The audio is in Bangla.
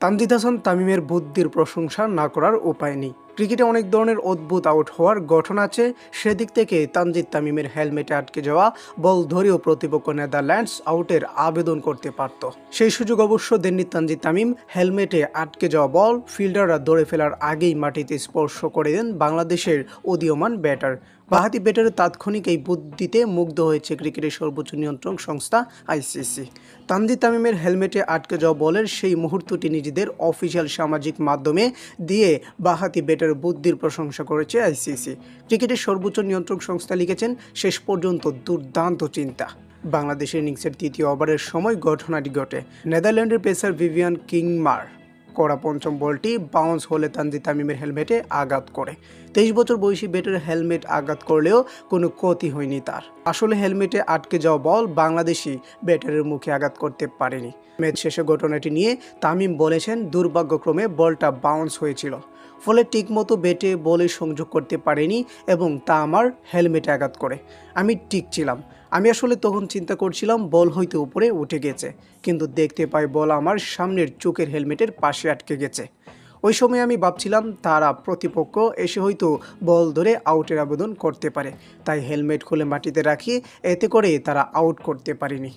তানজিদ হাসান তামিমের বুদ্ধির প্রশংসা না করার উপায় নেই। ক্রিকেটে অনেক ধরনের অদ্ভুত আউট হওয়ার গঠন আছে। সেদিক থেকে তানজিদ তামিমের হেলমেটে আটকে যাওয়া, বল ধরেও প্রতিপক্ষ নেদারল্যান্ডস আউটের আবেদন করতে পারত। সেই সুযোগ অবশ্য দেননি তানজিদ তামিম। হেলমেটে আটকে যাওয়া বল ফিল্ডাররা ধরে ফেলার আগেই মাটিতে স্পর্শ করে দেন বাংলাদেশের উদীয়মান ব্যাটার। বাহাতি ব্যাটারের তাৎক্ষণিক এই বুদ্ধিতে মুগ্ধ হয়েছে ক্রিকেটের সর্বোচ্চ নিয়ন্ত্রণ সংস্থা আইসিসি। তানজিদ তামিমের হেলমেটে আটকে যাওয়া বলের সেই মুহূর্তটি নিজেদের অফিসিয়াল সামাজিক মাধ্যমে দিয়ে বাহাতি ব্যাটার বুদ্ধির প্রশংসা করেছে আইসিসি। ক্রিকেটের সর্বোচ্চ নিয়ন্ত্রক সংস্থা লিখেছেন, শেষ পর্যন্ত দুর্দান্ত চিন্তা। বাংলাদেশের ইনিংসের তৃতীয় ওভারের সময় ঘটনাটি ঘটে। নেদারল্যান্ডের পেসার ভিভিয়ান কিংমার করা পঞ্চম বলটি বাউন্স হলে তানজিদ তামিমের হেলমেটে আঘাত করে। তেইশ বছর বয়সী ব্যাটের হেলমেট আঘাত করলেও কোনো ক্ষতি হয়নি তার। আসলে হেলমেটে আটকে যাওয়া বল বাংলাদেশি ব্যাটারের মুখে আঘাত করতে পারেনি। ম্যাচ শেষে ঘটনাটি নিয়ে তামিম বলেছেন, দুর্ভাগ্যক্রমে বলটা বাউন্স হয়েছিল। ফলে ঠিকমতো বেটে, বলে সংযোগ করতে পারেনি এবং তা আমার হেলমেটে আঘাত করে। আমি ঠিক ছিলাম। আমি আসলে তখন চিন্তা করছিলাম, বল হয়তো উপরে উঠে গেছে, কিন্তু দেখতে পাই বল আমার সামনের চোখের হেলমেটের পাশে আটকে গেছে। ওই সময় আমি ভাবছিলাম, তারা প্রতিপক্ষ এসে হয়তো বল ধরে আউটের আবেদন করতে পারে। তাই হেলমেট খুলে মাটিতে রাখি, এতে করে তারা আউট করতে পারেনি।